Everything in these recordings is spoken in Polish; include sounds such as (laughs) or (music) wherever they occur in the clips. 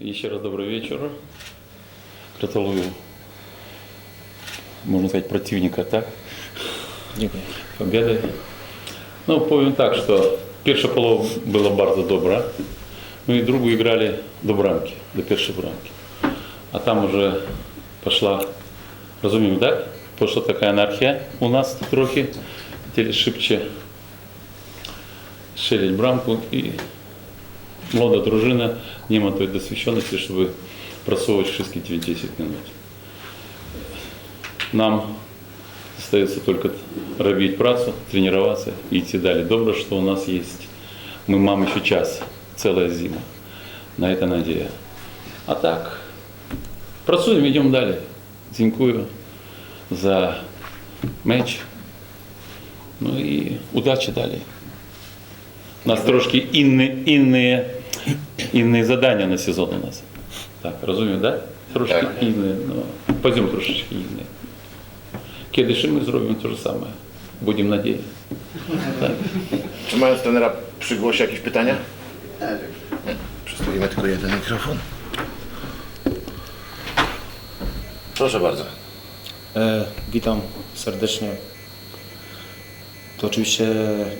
Еще раз добрый вечер. Каталую, можно сказать, противника, так? Победы. Ну, помним так, что перше поло было bardzo добра. Мы и другу играли до брамки, до первой бранки. А там уже пошла, разумеем, так? Пошла такая анархия у нас трохи. Хотели шибче шелить бранку и młoda drużyna nie ma tej doświadczoności, żeby pracować wszystkie 90 minut. Нам Остается только робить працу, тренироваться и идти далее. Добро, что у нас есть. Мы мам еще час, целая зима. На это надея. А так, працуем, идем далее. Дзинкую за меч. Ну и удачи далее. У нас трошки інні, інні, інні задання на сезон у нас. Так, розумію, да? Трошки Так. інні, ну, пойдемо трошечки інні. Kiedyś my zrobimy to samo. Будем надеяться. Czy mając trenera przy głosie jakieś pytania? Nie. Przystawimy tylko jeden mikrofon. Proszę bardzo. E, witam serdecznie. to oczywiście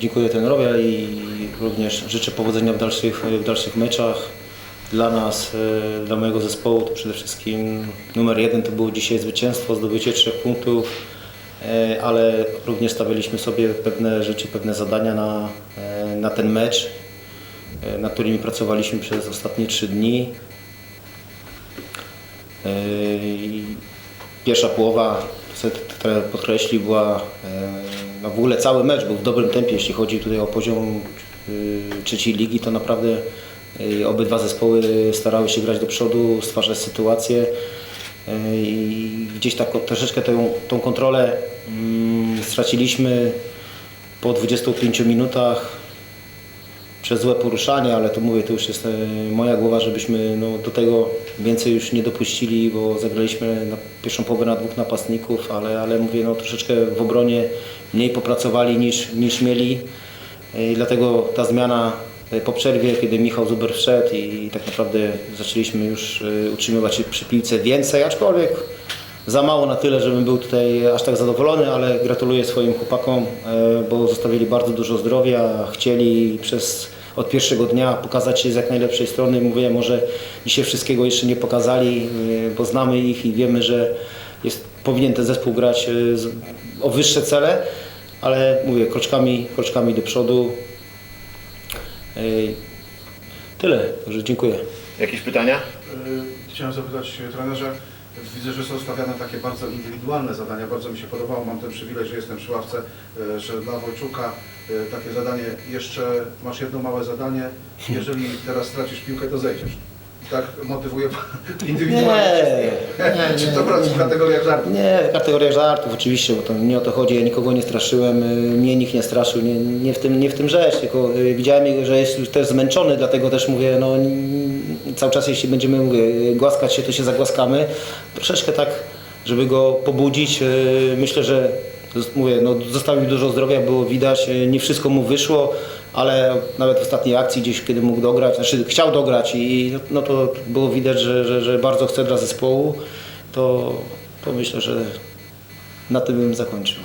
dziękuję trenerowi i również życzę powodzenia w dalszych, w dalszych meczach. Dla nas, e, dla mojego zespołu to przede wszystkim numer jeden to było dzisiaj zwycięstwo, zdobycie trzech punktów, e, ale również stawialiśmy sobie pewne rzeczy, pewne zadania na, e, na ten mecz, nad którymi pracowaliśmy przez ostatnie trzy dni. Pierwsza połowa, chcę podkreślić, była no w ogóle cały mecz był w dobrym tempie, jeśli chodzi tutaj o poziom yy, trzeciej ligi, to naprawdę yy, obydwa zespoły starały się grać do przodu, stwarzać sytuacje yy, i gdzieś tak troszeczkę tą, tą kontrolę mm, straciliśmy po 25 minutach przez złe poruszanie, ale to mówię, to już jest e, moja głowa, żebyśmy no, do tego więcej już nie dopuścili, bo zagraliśmy na pierwszą połowę na dwóch napastników, ale, ale mówię, no, troszeczkę w obronie mniej popracowali niż, niż mieli. E, i dlatego ta zmiana e, po przerwie, kiedy Michał Zuber wszedł i tak naprawdę zaczęliśmy już utrzymywać się przy piłce więcej, aczkolwiek za mało na tyle, żebym był tutaj aż tak zadowolony, ale gratuluję swoim chłopakom, bo zostawili bardzo dużo zdrowia, chcieli przez od pierwszego dnia pokazać się z jak najlepszej strony. Mówię, może dzisiaj wszystkiego jeszcze nie pokazali, e, bo znamy ich i wiemy, że jest, powinien ten zespół grać e, z, o wyższe cele, ale mówię, kroczkami, kroczkami do przodu. E, Tyle, także dziękuję. Jakieś pytania? Chciałem zapytać trenerze, widzę, że są stawiane takie bardzo indywidualne zadania. Bardzo mi się podobało, mam ten przywilej, że jestem przy ławce, e, że dla Wojczuka e, takie zadanie, jeszcze masz jedno małe zadanie, jeżeli teraz stracisz piłkę, to zejdziesz. Tak motywuje pan (laughs) indywidualnie? Nie, nie, (laughs) Czy to brać w kategoriach żartu? Nie, kategoria żartów oczywiście, bo to nie o to chodzi, ja nikogo nie straszyłem, y, mnie nikt nie straszył, nie, nie, w, tym, nie w tym rzecz, tylko y, widziałem, że jest już też zmęczony, dlatego też mówię, no cały czas jeśli będziemy mówię, głaskać się, to się zagłaskamy. Troszeczkę tak, żeby go pobudzić, y, myślę, że mówię, no zostawił dużo zdrowia, było widać, nie wszystko mu wyszło, ale nawet w ostatniej akcji gdzieś, kiedy mógł dograć, znaczy chciał dograć i no, no to było widać, że, że, że bardzo chce dla zespołu, to, to myślę, że na tym bym zakończył.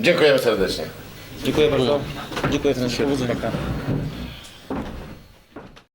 Dziękujemy serdecznie. Dziękuję bardzo. Dziękuję.